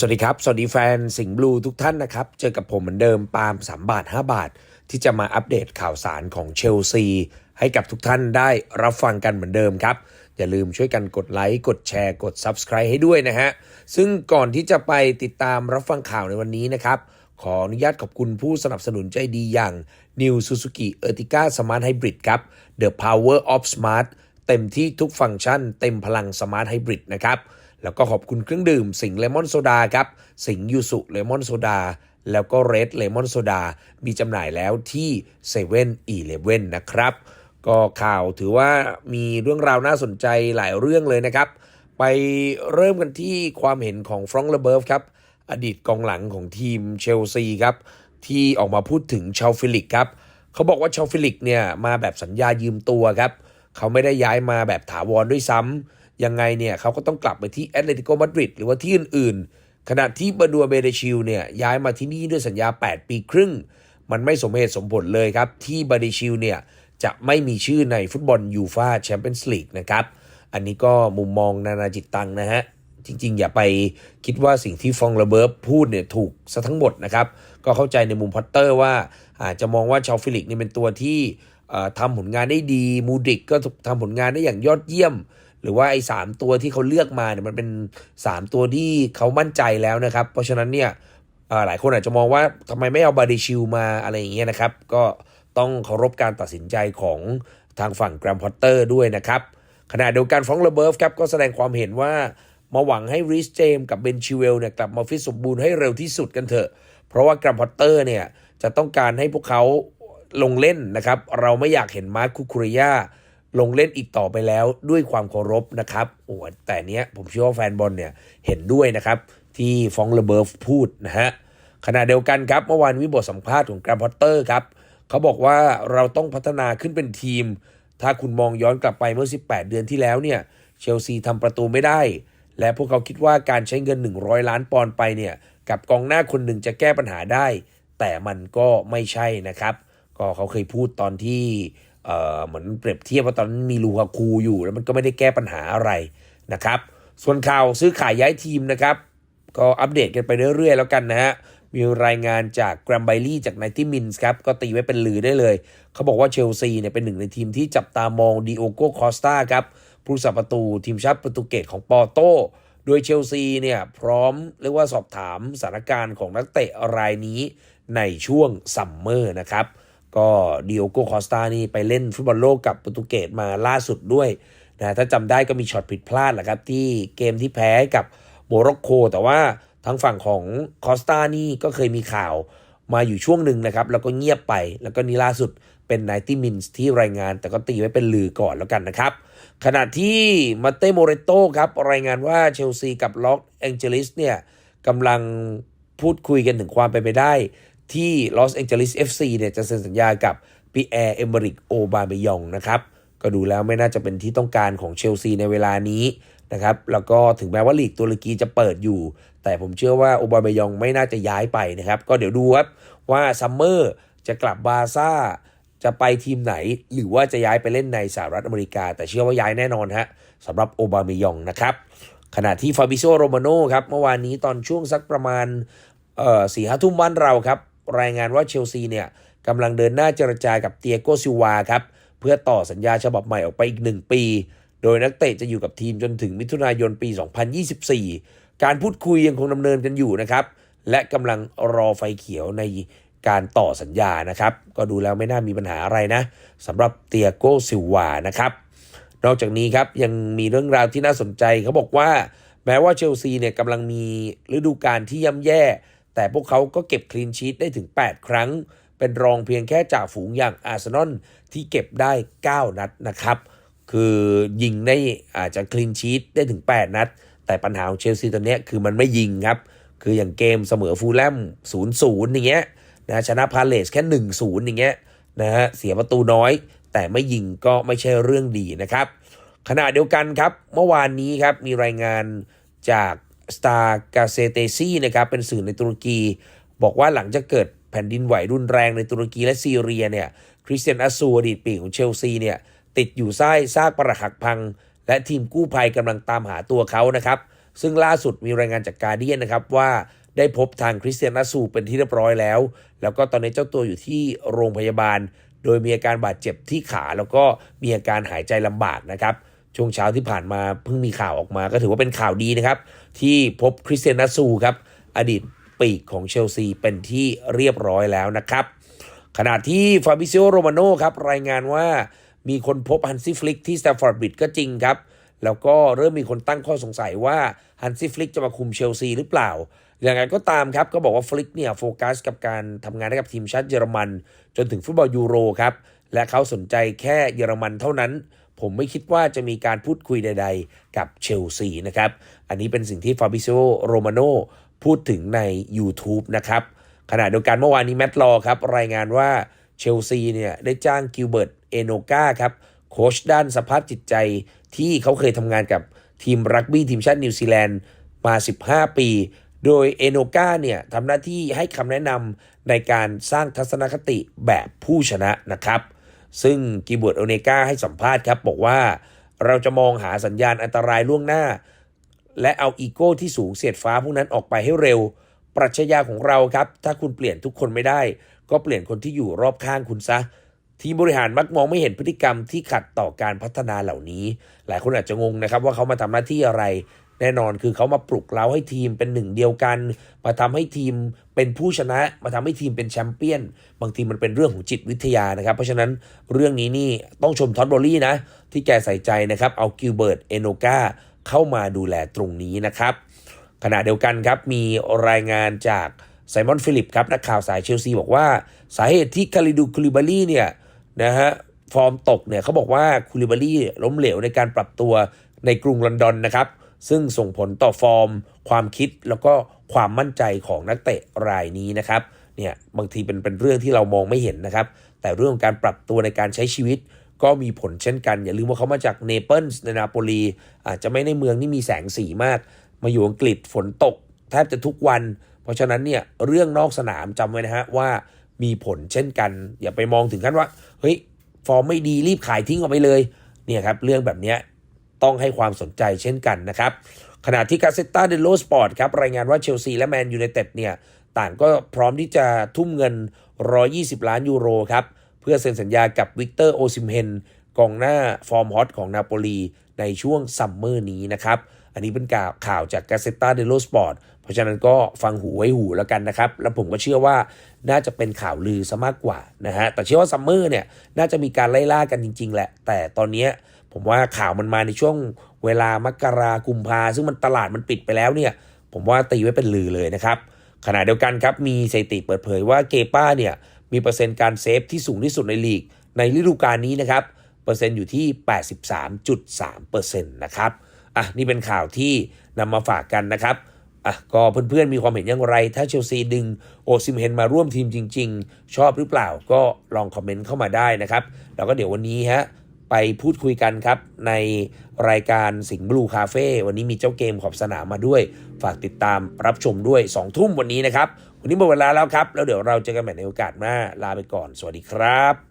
สวัสดีครับ สวัสดีแฟนสิงห์บลูทุกท่านนะครับ เจอกับผมเหมือนเดิมปาล์ม3บาท 5 บาท ที่จะมาอัปเดตข่าวสารของเชลซี ให้กับทุกท่านได้รับฟังกันเหมือนเดิมครับ อย่าลืมช่วยกันกดไลค์ กดแชร์ กด Subscribe ให้ด้วยนะฮะ ซึ่งก่อนที่จะไปติดตามรับฟังข่าวในวันนี้นะครับ ขออนุญาตขอบคุณผู้สนับสนุนใจดีอย่าง New Suzuki Ertiga Smart Hybrid ครับ The Power of Smart เต็มที่ทุกฟังก์ชัน เต็มพลัง Smart Hybrid นะครับ แล้วก็ขอบคุณเครื่องดื่ม สิงเลมอนโซดาครับ สิงยูสุเลมอนโซดาแล้วก็เรดเลมอนโซดามีจำหน่ายแล้วที่7 e เ e ่ e อนะครับ ก็ข่าวถือว่ามีเรื่องราวน่าสนใจหลายเรื่องเลยนะครับ ไปเริ่มกันที่ความเห็นของฟรองก์เลเบิร์ฟครับ อดีตกองหลังของทีมเชลซีครับ ที่ออกมาพูดถึงชาวฟิลิกครับเขาบอกว่าชาวฟิลิกเนี่ยมาแบบสัญญายืมตัวครับ เขาไม่ได้ย้ายมาแบบถาวรด้วยซ้ำ ยังไงเนี่ยเขาก็ต้องกลับไปที่แอตเลติโกมาดริดหรือว่าที่อื่นๆ ขณะที่บาดัวเบเดชิลเนี่ยย้ายมาที่นี่ด้วยสัญญา 8 ปีครึ่ง มันไม่สมเหตุสมผลเลยครับ ที่บาเดชิลเนี่ยจะไม่มีชื่อในฟุตบอลยูฟาแชมเปี้ยนส์ลีกนะครับ อันนี้ก็มุมมองนานาจิตตังนะฮะ จริงๆ อย่าไปคิดว่าสิ่งที่ฟองระเบิร์พูดเนี่ยถูกซะทั้งหมดนะครับ ก็เข้าใจในมุมพอตเตอร์ว่าอาจจะมองว่าชาวฟิลิกนี่เป็นตัวที่ทำผลงานได้ดีมูดิกก็ทำผลงานได้อย่างยอดเยี่ยม หรือว่าไอ้สามตัวที่เขาเลือกมาเนี่ยมันเป็น 3 ตัวที่เขามั่นใจแล้วนะครับ เพราะฉะนั้นเนี่ยหลายคนอาจจะมองว่าทำไมไม่เอาบาดิชิลมาอะไรอย่างเงี้ยนะครับ ก็ต้องเคารพการตัดสินใจของทางฝั่งแกรมพอตเตอร์ด้วยนะครับขณะเดียวกันฟรองเลเบิร์ฟครับก็แสดงความเห็นว่ามาหวังให้ริสเจมกับเบนชิเวลเนี่ยกลับมาฟิตสมบูรณ์ให้เร็วที่สุดกันเถอะ เพราะว่าแกรมพอตเตอร์เนี่ยจะต้องการให้พวกเขาลงเล่นนะครับ เราไม่อยากเห็นมาร์คคุคุริยา ลงเล่นอีกต่อไปแล้วด้วยความเคารพนะครับโอ้แต่เนี้ยผมเชื่อว่าแฟนบอลเนี่ยเห็นด้วยนะครับที่ฟองเลเบิร์ฟพูดนะฮะขณะเดียวกันครับเมื่อวานวิบทสัมภาษณ์ของแกรมพอตเตอร์ครับเขาบอกว่าเราต้องพัฒนาขึ้นเป็นทีม ถ้าคุณมองย้อนกลับไปเมื่อ 18 เดือนที่แล้วเนี่ยเชลซีทำประตูไม่ได้ และพวกเขาคิดว่าการใช้เงิน 100 ล้านปอนด์ไปเนี่ยกับกองหน้าคนหนึ่งจะแก้ปัญหาได้ แต่มันก็ไม่ใช่นะครับ ก็เขาเคยพูดตอนที่ เหมือนเปรียบเทียบว่าตอนนั้นมีลูกาคูอยู่ แล้วมันก็ไม่ได้แก้ปัญหาอะไรนะครับ ส่วนข่าวซื้อขายย้ายทีมนะครับ ก็อัปเดตกันไปเรื่อยๆ แล้วกันนะฮะมีรายงานจากแกรมไบลี่จากไนตี้มินส์ครับ ก็ตีไว้เป็นลือได้เลย เขาบอกว่าเชลซีเนี่ยเป็นหนึ่งในทีมที่จับตามองดิโอโกคอสตาครับผู้สับประตูทีมชาติโปรตุเกสของปอโตโดยเชลซีเนี่ยพร้อมเรียกว่าสอบถามสถานการณ์ของนักเตะรายนี้ในช่วงซัมเมอร์นะครับ ก็ดิโอโกคอสตานี่ไปเล่นฟุตบอลโลกกับโปรตุเกสมาล่าสุดด้วยนะถ้าจำได้ก็มีช็อตผิดพลาดแหละครับที่เกมที่แพ้กับโมร็อกโกแต่ว่าทางฝั่งของคอสตานี่ก็เคยมีข่าวมาอยู่ช่วงหนึ่งนะครับ แล้วก็เงียบไปแล้วก็นี่ล่าสุดเป็นไนตี้มินส์ที่รายงาน แต่ก็ตีไว้เป็นลือก่อนแล้วกันนะครับ ขณะที่มาเต้โมเรโตครับ รายงานว่าเชลซีกับล็อกแองเจลิสเนี่ยกำลังพูดคุยกันถึงความเป็นไปได้ ที่ลอสแองเจลิส FC เนี่ยจะเซ็นสัญญากับปีแอร์เอเมริกโอบาเมยองนะครับก็ดูแล้วไม่น่าจะเป็นที่ต้องการของเชลซีในเวลานี้นะครับแล้วก็ถึงแม้ว่าลีกตุรกีจะเปิดอยู่ แต่ผมเชื่อว่าโอบาเมยองไม่น่าจะย้ายไปนะครับ ก็เดี๋ยวดูครับว่าซัมเมอร์จะกลับบาร์ซ่าจะไปทีมไหน หรือว่าจะย้ายไปเล่นในสหรัฐอเมริกา แต่เชื่อว่าย้ายแน่นอนฮะสำหรับโอบาเมยองนะครับขณะที่ฟาบิโซโรมาโนครับเมื่อวานนี้ตอนช่วงสักประมาณสี่ห้าทุ่มบ้านเราครับ รายงานว่าเชลซีเนี่ยกำลังเดินหน้าเจรจากับเตียโกซิวาครับ เพื่อต่อสัญญาฉบับใหม่ออกไปอีก 1 ปี โดยนักเตะจะอยู่กับทีมจนถึงมิถุนายนปี 2024 การพูดคุยยังคงดำเนินกันอยู่นะครับ และกำลังรอไฟเขียวในการต่อสัญญานะครับ ก็ดูแล้วไม่น่ามีปัญหาอะไรนะสำหรับเตียโกซิวานะครับ นอกจากนี้ครับยังมีเรื่องราวที่น่าสนใจเขาบอกว่า แม้ว่าเชลซีเนี่ยกำลังมีฤดูกาลที่ย่ำแย่ แต่พวกเขาก็เก็บคลีนชีตได้ถึง 8 ครั้ง เป็นรองเพียงแค่จ่าฝูงอย่างอาร์เซนอลที่เก็บได้ 9 นัดนะครับ คือยิงได้อาจจะคลีนชีตได้ถึง 8 นัด แต่ปัญหาของเชลซีตอนนี้คือมันไม่ยิงครับ คืออย่างเกมเสมอฟูลแลม0-0อย่างเงี้ยนะชนะพาเลสแค่ 1-0อย่างเงี้ยนะฮะเสียประตูน้อย แต่ไม่ยิงก็ไม่ใช่เรื่องดีนะครับขณะเดียวกันครับ เมื่อวานนี้ครับมีรายงานจาก สตาร์กาเซเตซีนะครับเป็นสื่อในตุรกี บอกว่าหลังจากเกิดแผ่นดินไหวรุนแรงในตุรกีและซีเรียเนี่ยคริสเตียนอาซูอดีตปีของเชลซีเนี่ยติดอยู่ใต้ซากปรักหักพัง และทีมกู้ภัยกำลังตามหาตัวเขานะครับซึ่งล่าสุดมีรายงานจากการเดียนนะครับว่าได้พบทางคริสเตียนนาซูเป็นที่เรียบร้อยแล้ว แล้วก็ตอนนี้เจ้าตัวอยู่ที่โรงพยาบาล โดยมีอาการบาดเจ็บที่ขาแล้วก็มีอาการหายใจลำบากนะครับ ช่วงเช้าที่ผ่านมาเพิ่งมีข่าวออกมา ก็ถือว่าเป็นข่าวดีนะครับ ที่พบคริสเตียนนาซูครับ อดีตปีกของเชลซีเป็นที่เรียบร้อยแล้วนะครับ ขณะที่ฟาบิซิโอโรมาโนครับ รายงานว่ามีคนพบฮันซี่ฟลิกที่สแตฟอร์ดบริดจ์ก็จริงครับ แล้วก็เริ่มมีคนตั้งข้อสงสัยว่าฮันซี่ฟลิกจะมาคุมเชลซีหรือเปล่า อย่างไรก็ตามครับ ก็บอกว่าฟลิกเนี่ยโฟกัสกับการทำงานให้กับทีมชาติเยอรมัน จนถึงฟุตบอลยูโรครับ และเขาสนใจแค่เยอรมันเท่านั้น ผมไม่คิดว่าจะมีการพูดคุยใด ๆ กับเชลซีนะครับ อันนี้เป็นสิ่งที่ฟาบิซิโอโรมาโนพูดถึงใน YouTube นะครับ ขณะเดียวกันเมื่อวานนี้แมตต์ลอครับ รายงานว่าเชลซีเนี่ยได้จ้างกิลเบิร์ตเอโนกาครับโค้ชด้านสภาพจิตใจที่เขาเคยทำงานกับทีมรักบี้ทีมชาตินิวซีแลนด์มา 15 ปี โดยเอโนกาเนี่ยทำหน้าที่ให้คำแนะนำในการสร้างทัศนคติแบบผู้ชนะนะครับ ซึ่งกิลเบิร์ตโอเนกาให้สัมภาษณ์ครับบอกว่าเราจะมองหาสัญญาณอันตรายล่วงหน้า และเอาอีโก้ที่สูงเสียดฟ้าพวกนั้นออกไปให้เร็ว ปรัชญาของเราครับ ถ้าคุณเปลี่ยนทุกคนไม่ได้ ก็เปลี่ยนคนที่อยู่รอบข้างคุณซะ ทีมบริหารมักมองไม่เห็นพฤติกรรมที่ขัดต่อการพัฒนาเหล่านี้ หลายคนอาจจะงงนะครับว่าเขามาทำหน้าที่อะไร แน่นอนคือเขามาปลุกเราให้ทีมเป็นหนึ่งเดียวกัน มาทำให้ทีมเป็นผู้ชนะ มาทำให้ทีมเป็นแชมเปี้ยน บางทีมันเป็นเรื่องของจิตวิทยานะครับ เพราะฉะนั้นเรื่องนี้นี่ต้องชมท็อตบอลลี่นะ ที่แกใส่ใจนะครับ เอากิลเบิร์ตเอโนกาเข้ามาดูแลตรงนี้นะครับ ขณะเดียวกันครับมีรายงานจากไซมอนฟิลิปครับนักข่าวสายเชลซีบอกว่า สาเหตุที่คาริดูคูลิบาลี่เนี่ยนะฮะฟอร์มตกเนี่ยเขาบอกว่าคูลิบาลี่ล้มเหลวในการปรับตัวในกรุงลอนดอนนะครับ ซึ่งส่งผลต่อฟอร์ม ความคิดแล้วก็ความมั่นใจของนักเตะรายนี้นะครับเนี่ยบางทีเป็นเป็นเรื่องที่เรามองไม่เห็นนะครับ แต่เรื่องของการปรับตัวในการใช้ชีวิตก็มีผลเช่นกัน อย่าลืมว่าเขามาจากเนเปิลส์ในนาโปลีอาจจะไม่ในเมืองที่มีแสงสีมาก มาอยู่อังกฤษฝนตก แทบจะทุกวัน เพราะฉะนั้นเนี่ยเรื่องนอกสนามจำไว้นะฮะว่ามีผลเช่นกัน อย่าไปมองถึงขั้นว่าเฮ้ยฟอร์มไม่ดีรีบขายทิ้งออกไปเลยเนี่ยครับเรื่องแบบเนี้ย ต้องให้ความสนใจเช่นกันนะครับ ขณะที่กาเซตตาเดโลสปอร์ตครับรายงานว่าเชลซีและแมนยูไนเต็ดเนี่ยต่างก็พร้อมที่จะทุ่มเงิน 120 ล้านยูโรครับเพื่อเซ็นสัญญากับวิกเตอร์โอซิมเฮนกองหน้าฟอร์มฮอตของนาโปลีในช่วงซัมเมอร์นี้นะครับ อันนี้เป็นข่าวข่าวจากกาเซตตาเดโลสปอร์ตเพราะฉะนั้นก็ฟังหูไว้หูแล้วกันนะครับ แล้วผมก็เชื่อว่าน่าจะเป็นข่าวลือซะมากกว่านะฮะแต่เชื่อว่าซัมเมอร์เนี่ยน่าจะมีการไล่ล่ากันจริง ๆ แหละ แต่ตอนนี้ ผมว่าข่าวมันมาในช่วงเวลามกรากุมภาซึ่งมันตลาดมันปิดไปแล้วเนี่ย ผมว่าตีไว้เป็นลือเลยนะครับ ขณะเดียวกันครับมีสถิติเปิดเผยว่าเกป้าเนี่ยมีเปอร์เซ็นต์การเซฟที่สูงที่สุดในลีก ในฤดูกาลนี้นะครับ เปอร์เซ็นต์อยู่ที่ 83.3%นะครับ อะนี่เป็นข่าวที่นำมาฝากกันนะครับอะก็เพื่อนๆมีความเห็นอย่างไร ถ้าเชลซีดึงโอซิมเฮนมาร่วมทีมจริง ๆ ชอบหรือเปล่าก็ลองคอมเมนต์เข้ามาได้นะครับ แล้วก็เดี๋ยววันนี้ฮะ ไปพูดคุยกันครับ ในรายการสิงห์บลูคาเฟ่วันนี้มีเจ้าเกมขอบสนามมาด้วย ฝากติดตามรับชมด้วย 2 ทุ่มวันนี้นะครับ วันนี้หมดเวลาแล้วครับ แล้วเดี๋ยวเราเจอกันใหม่ในโอกาสหน้าลาไปก่อน สวัสดีครับ